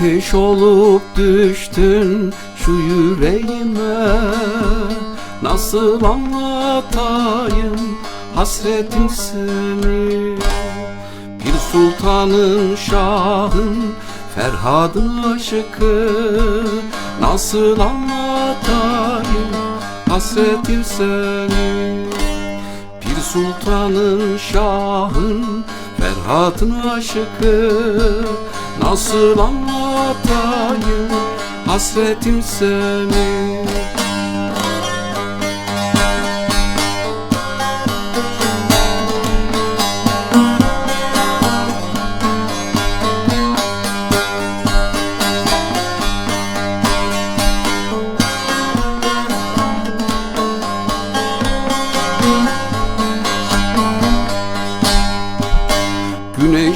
Ateş olup düştün şu yüreğime. Nasıl anlatayım hasretim seni? Bir sultanın şahın Ferhad'ın aşıkı Nasıl anlatayım hasretim seni? Bir sultanın şahın Ferhat'ın aşıkı Nasıl anlatayım? Hasretim seni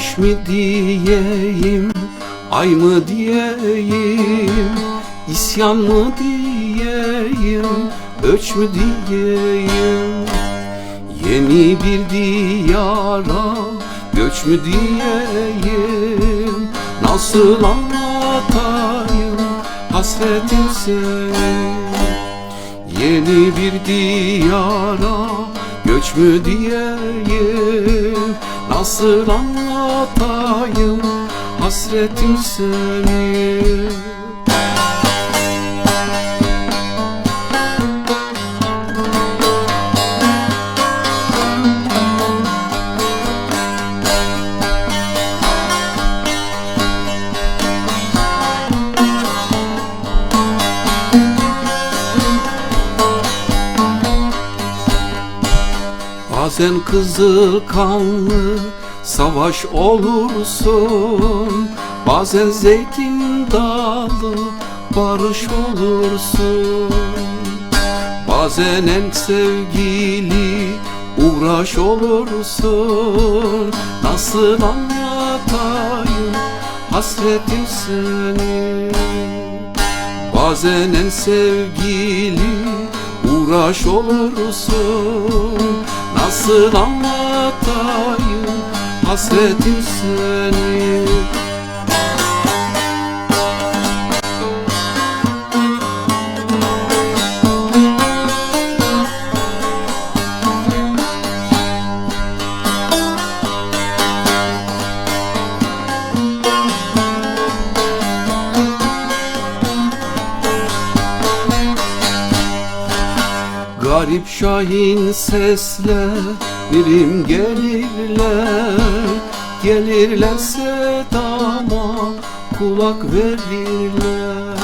Güneş mi diyeyim, ay mı diyeyim İsyan mı diyeyim, öç mü diyeyim? Yeni bir diyara göç mü diyeyim? Nasıl anlatayım hasretim seni? Yeni bir diyara göç mü diyeyim Nasıl anlatayım? Hasretim seni Bazen kızıl kanlı savaş olursun. Bazen zeytin dalı barış olursun. Bazen en sevgili uğraş olursun. Nasıl anlatayım hasretim seni? Bazen en sevgili uğraş olursun Nasıl anlatayım? Hasretim seni Garip şahin seslerim gelirler. Gelirler sedama kulak verirler.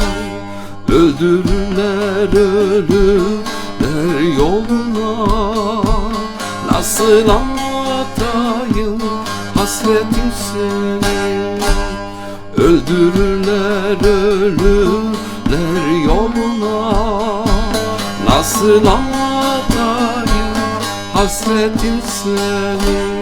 Öldürürler ölürler yoluna. Nasıl anlatayım hasretim seni Öldürürler ölürler yoluna. Nasıl anlatayım hasretim seni